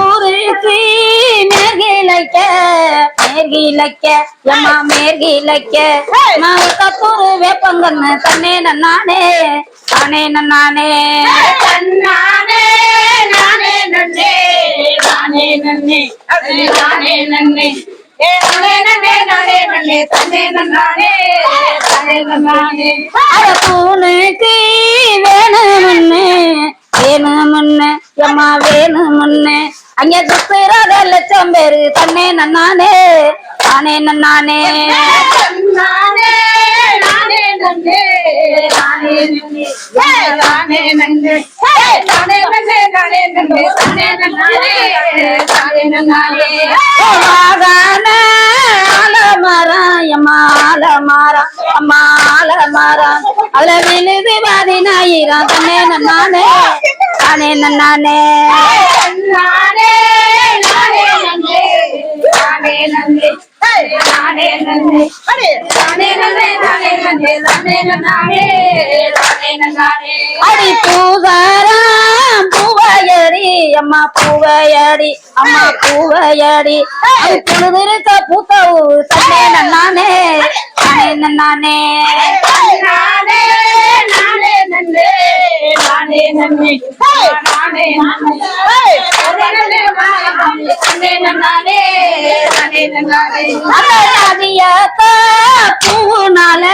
ஊருக்கு மேற்கிழைக்க மேற்கிழைக்க எம்மா மேற்கிழைக்க நான் கத்தூரு வேப்பங்கன்னு தன்னே நானே தானே நானே நானே நானே நன்னே நானே நன்னே நானே நன்னே ஏ பேரு தன்னே நானே தானே நானே நானே நானே நன்னே நானே நன்னே நானே நன்னே நானே நன்னே நானே நன்னே தன்னே நன்னானே. நன்னானே அதுல விழுது தன்னே நானே தானே நானே நானே நானே நன்னே நானே நன்னே நானே நன்னே நானே நன்னே நானே நன்னே நானே நன்னானே நானே அடி பூவாராம் பூவையடி அம்மா பூவையடி அம்மா பூவையடி அது பொழுதிருக்க பூத்தவு தன்னே நானே தானே நானே நானே நானே நன்னே நானே நன்னே நானே நானே பூனால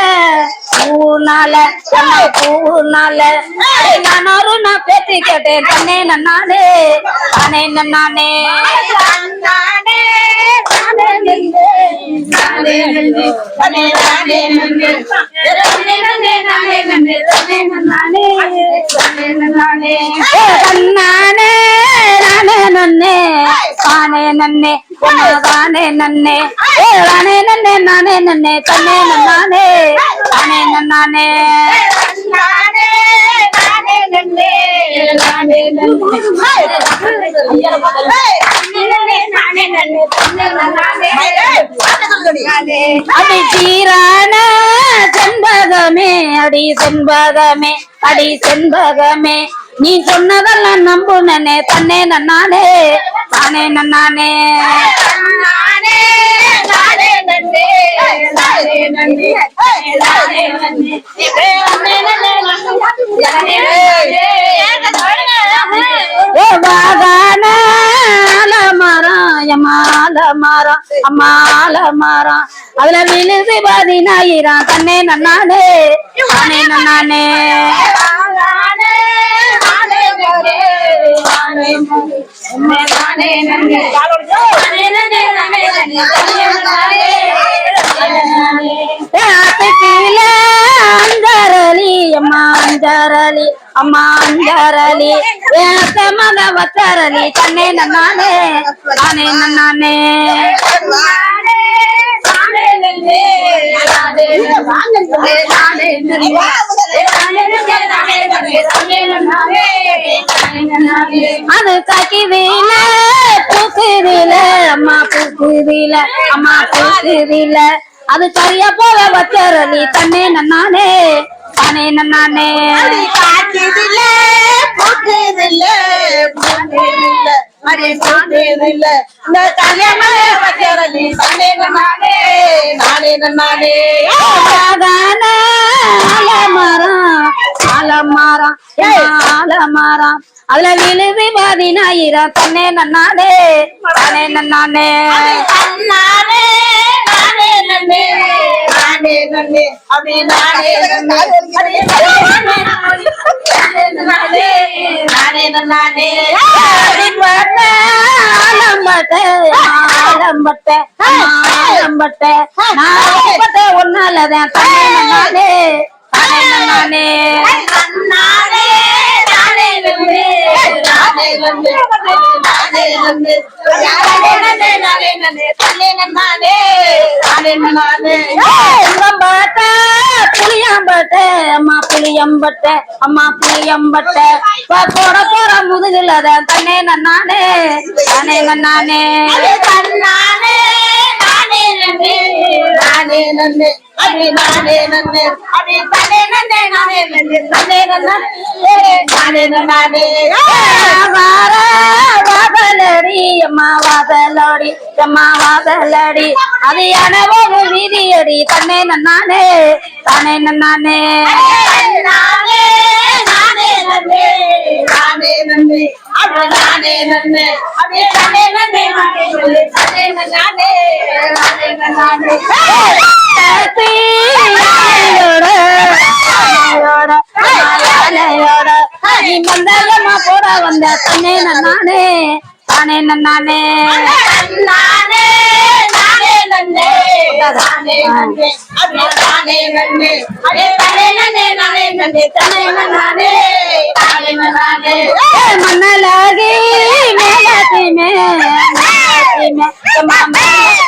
பூனால அம்மா பூனால அடி நான் ஒரு நான் பேத்தி கேட்டேன் தன்னே நானே தானே நானே நானே நானே நன்னே நன்னே நானே நன்னே தானே நன்னே தானே நன்னே நானே நன்னே தன்னே தானே நன்னானே அடி சீரான செண்பகமே அடி செண்பகமே அடி செண்பகமே நீ சொன்னதெல்லாம் நம்புனனே தன்னே நன்னானே தானே நன்னானே. நானே நானே நன்னே நானே நன்னே நானே நன்னே நானே நன்னே ஏ வாகான ஆலமரம் அதுல விழுது பதினாயிரம் தன்னே நன்னானே தானே நன்னானே. நானே நானே நன்னே நானே நன்னே நானே அது கக்கிதில பூக்குதில. அம்மா பூக்குதில. அம்மா பூக்குதில. அது சரியா போல வச்சரலி தன்னே நன்னானே. தானே நன்னானே. காட்டுதில்ல பூக்குதில்ல பூக்குதில்ல அடி பூக்குதில்ல இந்த கல்யாணம் வச்சரலி நானே நானே நானே நானே அதுல விழுது பதினாயிரம் தன்னே நன்னானே தானே நன்னானே நானே நானே நன்னே நானே நன்னே அப்படி நானே நானே நானே நானே நானே. அடிப்பட்ட ஆலம்பட்டை ஆலம்பட்டை ஆலம்பட்டை நான் பட்ட ஒன்னாலதான் தானே நன்னானே தானே நன்னானே நானே நானே. நன்னே நானே நன்னே நானே நன்னே நானே நன்னே நானே நன்னே நானே நானே புளியம்பட்ட அம்மா புளியம்பட்ட அம்மா புளியம்பட்ட போட போற தன்னே நானே நானே நானே நன்னே அடி நானே நன்னே அடி தனே நன்னே நானே நன்னே தனே நன்னே. நானே நானே வார வாசலடி அம்மா வாசலடி அம்மா அது வீதியடி தன்னே நன்னானே தானே நன்னானே. நானே நானே நன்னே நானே நன்னே அடி நானே நன்னே. அடி தனே நன்னே நானே தனே நானே நானே தத்தி யானையோட, யானையோட, யானையோட, நீ மந்தகமா போட வந்த தன்னே நன்னானே தானே நன்னானே நானே நானே நன்னே நானே நன்னே அடி நானே நன்னே அடி